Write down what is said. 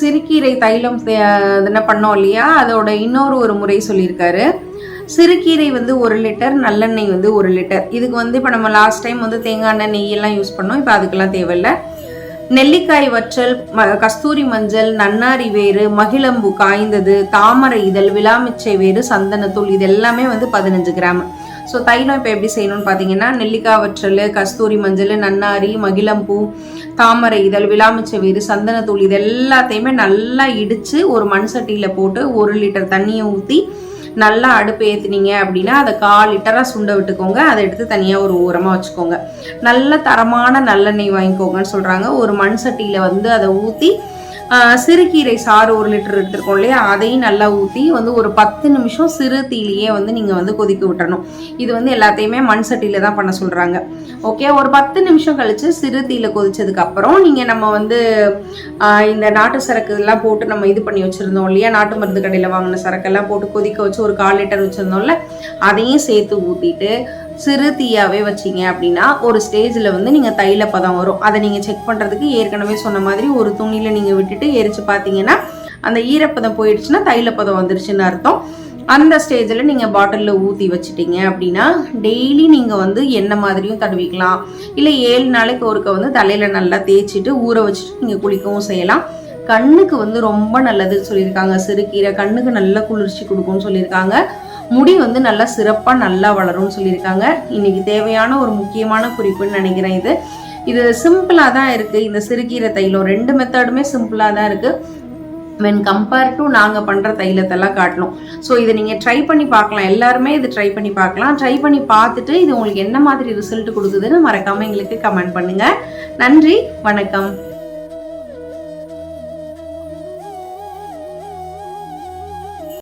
சிறுகீரை தைலம் என்ன பண்ணோம் இல்லையா? அதோட இன்னொரு ஒரு முறை சொல்லியிருக்காரு. சிறுகீரை வந்து ஒரு லிட்டர் நல்லெண்ணெய் வந்து ஒரு லிட்டர். இதுக்கு வந்து இப்போ நம்ம லாஸ்ட் டைம் வந்து தேங்காய் எண்ணெய் நெய்யெல்லாம் யூஸ் பண்ணோம். இப்போ அதுக்கெல்லாம் தேவையில்லை. நெல்லிக்காய் வற்றல் ம- கஸ்தூரி மஞ்சள் நன்னாரி வேறு மகிழம்பு காய்ந்தது தாமரை இதழ் விளாமிச்சை வேறு சந்தனத்தூள் இது எல்லாமே வந்து பதினஞ்சு கிராம். ஸோ தைலம் இப்போ எப்படி செய்யணும்னு பார்த்தீங்கன்னா நெல்லிக்காய் வற்றல் கஸ்தூரி மஞ்சள் நன்னாரி மகிழம்பூ தாமரை இதழ் விளாமிச்சை வேறு சந்தனத்தூள் இது எல்லாத்தையுமே நல்லா இடித்து ஒரு மண் சட்டியில் போட்டு ஒரு லிட்டர் தண்ணியை ஊற்றி நல்லா அடுப்பு ஏற்றுனீங்க அப்படின்னா அதை கால் லிட்டராக சுண்ட விட்டுக்கோங்க. அதை எடுத்து தனியாக ஒரு ஓரமாக வச்சுக்கோங்க. நல்ல தரமான நல்லெண்ணெய் வாங்கிக்கோங்கன்னு சொல்கிறாங்க ஒரு மண் சட்டியில் வந்து அதை ஊற்றி சிறுகீரை சாறு ஒரு லிட்டர் எடுத்துருக்கோம் இல்லையா? அதையும் நல்லா ஊற்றி வந்து ஒரு பத்து நிமிஷம் சிறு தீயிலேயே வந்து நீங்கள் வந்து கொதிக்க விட்டுறணும். இது வந்து எல்லாத்தையுமே மண் சட்டியில் தான் பண்ண சொல்கிறாங்க ஓகே ஒரு பத்து நிமிஷம் கழித்து சிறு தீயில கொதிச்சதுக்கப்புறம் நீங்கள் நம்ம வந்து இந்த நாட்டு சரக்கு எல்லாம் போட்டு நம்ம இது பண்ணி வச்சுருந்தோம் இல்லையா? நாட்டு மருந்து கடையில் வாங்கின சரக்கெல்லாம் போட்டு கொதிக்க வச்சு ஒரு கால் லிட்டர் வச்சுருந்தோம்ல அதையும் சேர்த்து ஊற்றிட்டு சிறு தீயாவே வச்சீங்க அப்படின்னா ஒரு ஸ்டேஜில் வந்து நீங்கள் தைல பதம் வரும். அதை நீங்கள் செக் பண்ணுறதுக்கு ஏற்கனவே சொன்ன மாதிரி ஒரு துணியில் நீங்கள் விட்டுட்டு எரிச்சு பார்த்தீங்கன்னா அந்த ஈரப்பதம் போயிடுச்சுன்னா தைலப்பதம் வந்துருச்சுன்னு அர்த்தம். அந்த ஸ்டேஜில் நீங்கள் பாட்டிலில் ஊற்றி வச்சிட்டீங்க அப்படின்னா டெய்லி நீங்கள் வந்து எண்ணெய் மாதிரியும் தடவிக்கலாம். இல்லை ஏழு நாளைக்கு ஒருக்க வந்து தலையில் நல்லா தேய்ச்சிட்டு ஊற வச்சுட்டு நீங்கள் குளிக்கவும் செய்யலாம். கண்ணுக்கு வந்து ரொம்ப நல்லதுன்னு சொல்லியிருக்காங்க. சிறுகீரை கண்ணுக்கு நல்ல குளிர்ச்சி கொடுக்கும்னு சொல்லியிருக்காங்க. முடி வந்து நல்லா சிறப்பாக நல்லா வளரும்னு சொல்லியிருக்காங்க. இன்னைக்கு தேவையான ஒரு முக்கியமான குறிப்புன்னு நினைக்கிறேன் இது. இது சிம்பிளாக தான் இருக்குது இந்த சிறுகீரை தைலம் ரெண்டு மெத்தடுமே சிம்பிளாக தான் இருக்குது வென் கம்பேர் டு நாங்கள் பண்ணுற தைலத்தெல்லாம் காட்டணும். ஸோ இதை நீங்கள் ட்ரை பண்ணி பார்க்கலாம். எல்லாருமே இது ட்ரை பண்ணி பார்க்கலாம். ட்ரை பண்ணி பார்த்துட்டு இது உங்களுக்கு என்ன மாதிரி ரிசல்ட் கொடுக்குதுன்னு மறக்காமல் எங்களுக்கு கமெண்ட் பண்ணுங்கள் நன்றி. வணக்கம்.